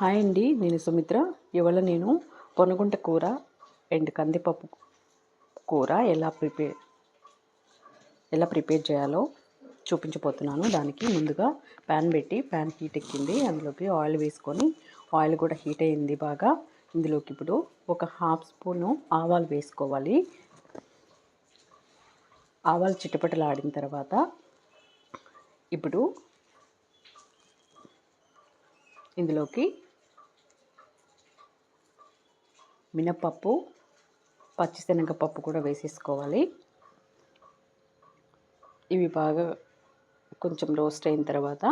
Hi అండి నేను సుమిత్ర. ఇవాళ నేను పొనగుంట కూర అండ్ కందిపప్పు కూర ఎలా ప్రిపేర్ ఎలా ప్రిపేర్ చేయాలో చూపించబోతున్నాను. దానికి ముందుగా ప్యాన్ పెట్టి ప్యాన్ హీట్ ఎక్కింది. అందులోకి ఆయిల్ వేసుకొని ఆయిల్ కూడా హీట్ అయింది బాగా. ఇందులోకి ఇప్పుడు ఒక హాఫ్ స్పూను ఆవాలు వేసుకోవాలి. ఆవాలు చిటపటలాడిన తర్వాత ఇప్పుడు ఇందులోకి మినప్పప్పు పచ్చిశనగపప్పు కూడా వేసేసుకోవాలి. ఇవి బాగా కొంచెం రోస్ట్ అయిన తర్వాత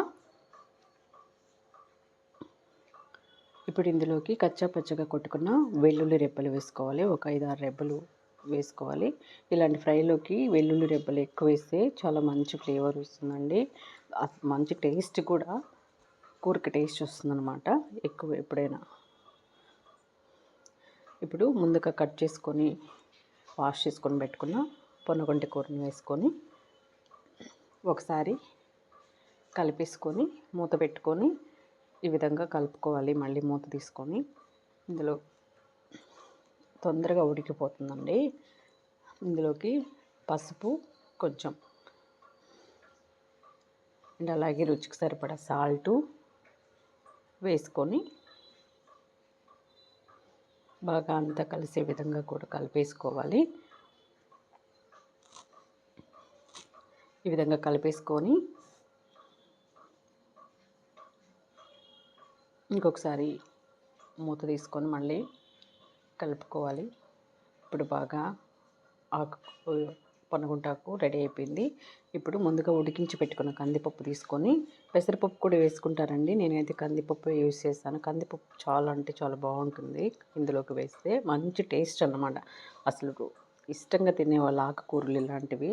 ఇప్పుడు ఇందులోకి కచ్చా పచ్చగా కొట్టుకున్న వెల్లుల్లి రెబ్బలు వేసుకోవాలి. ఒక ఐదు ఆరు రెబ్బలు వేసుకోవాలి. ఇలాంటి ఫ్రైలోకి వెల్లుల్లి రెబ్బలు ఎక్కువ వేస్తే చాలా మంచి ఫ్లేవర్ వస్తుందండి. మంచి టేస్ట్ కూడా కూరకి టేస్ట్ వస్తుందన్నమాట. ఎక్కువ ఎప్పుడైనా ఇప్పుడు ముందుగా కట్ చేసుకొని వాష్ చేసుకొని పెట్టుకున్న పొన్నగొంటి కూరని వేసుకొని ఒకసారి కలిపేసుకొని మూత పెట్టుకొని ఈ విధంగా కలుపుకోవాలి. మళ్ళీ మూత తీసుకొని ఇందులో తొందరగా ఉడికిపోతుందండి. ఇందులోకి పసుపు కొంచెం అండ్ అలాగే రుచికి సరిపడా సాల్టు వేసుకొని బాగా అంతా కలిసే విధంగా కూడా కలిపేసుకోవాలి. ఈ విధంగా కలిపేసుకొని ఇంకొకసారి మూత తీసుకొని మళ్ళీ కలుపుకోవాలి. ఇప్పుడు బాగా ఆకు పనగుంటాకు రెడీ అయిపోయింది. ఇప్పుడు ముందుగా ఉడికించి పెట్టుకున్న కందిపప్పు తీసుకొని పెసరపప్పు కూడా వేసుకుంటారండి. నేనైతే కందిపప్పు యూజ్ చేస్తాను. కందిపప్పు చాలా అంటే చాలా బాగుంటుంది ఇందులోకి వేస్తే. మంచి టేస్ట్ అన్నమాట. అసలు ఇష్టంగా తినే వాళ్ళ ఆకుకూరలు ఇలాంటివి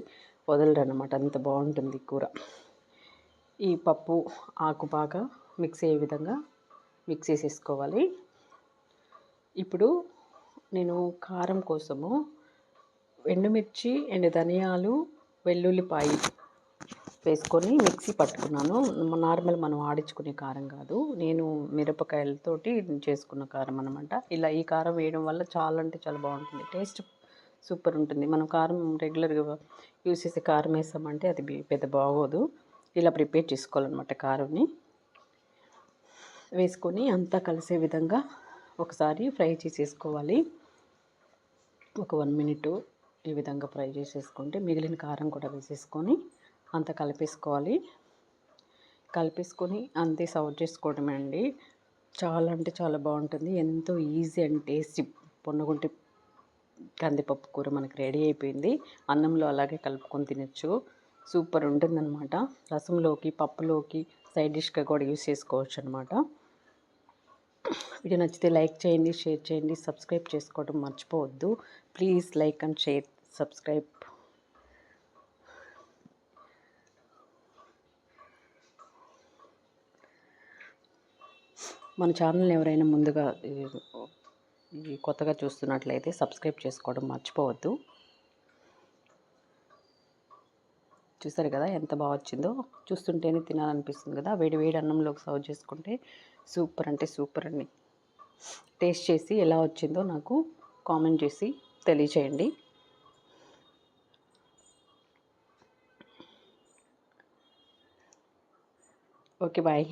వదలరు అనమాట అంత బాగుంటుంది కూర. ఈ పప్పు ఆకు బాగా మిక్స్ అయ్యే విధంగా మిక్స్ చేసేసుకోవాలి. ఇప్పుడు నేను కారం కోసము ఎండుమిర్చి ఎండు ధనియాలు వెల్లుల్లిపాయ వేసుకొని మిక్సీ పట్టుకున్నాను. నార్మల్ మనం ఆడించుకునే కారం కాదు. నేను మిరపకాయలతోటి చేసుకున్న కారం అనమాట ఇలా ఈ కారం వేయడం వల్ల చాలా అంటే చాలా బాగుంటుంది. టేస్ట్ సూపర్ ఉంటుంది. మనం కారం రెగ్యులర్గా యూస్ చేసే కారం వేసామంటే అది పెద్ద బాగోదు. ఇలా ప్రిపేర్ చేసుకోవాలన్నమాట కారంని. వేసుకొని అంతా కలిసే విధంగా ఒకసారి ఫ్రై చేసేసుకోవాలి. ఒక వన్ మినిట్. ఈ విధంగా ఫ్రై చేసేసుకుంటే మిగిలిన కారం కూడా వేసేసుకొని అంత కలిపేసుకోవాలి. కలిపేసుకొని అంతే సర్వ్ చేసుకోవడమే అండి. చాలా అంటే చాలా బాగుంటుంది. ఎంతో ఈజీ అండ్ టేస్టీ పొన్నగుంటి కందిపప్పు కూర మనకి రెడీ అయిపోయింది. అన్నంలో అలాగే కలుపుకొని తినచ్చు. సూపర్ ఉంటుందన్నమాట. రసంలోకి పప్పులోకి సైడ్ డిష్గా కూడా యూస్ చేసుకోవచ్చు అనమాట వీడియో నచ్చితే లైక్ చేయండి షేర్ చేయండి సబ్స్క్రైబ్ చేసుకోవడం మర్చిపోవద్దు. Please like and share. Subscribe. మన ఛానల్ ఎవరైనా ముందుగా కొత్తగా చూస్తున్నట్లయితే సబ్స్క్రైబ్ చేసుకోవడం మర్చిపోవద్దు. చూసారు కదా ఎంత బాగా వచ్చిందో? చూస్తుంటేనే తినాలనిపిస్తుంది కదా? వేడి వేడి అన్నంలోకి సర్వ్ చేసుకుంటే సూపర్ అంటే సూపర్ అండి. టేస్ట్ చేసి ఎలా వచ్చిందో నాకు కామెంట్ చేసి తెలియచేయండి. Okay bye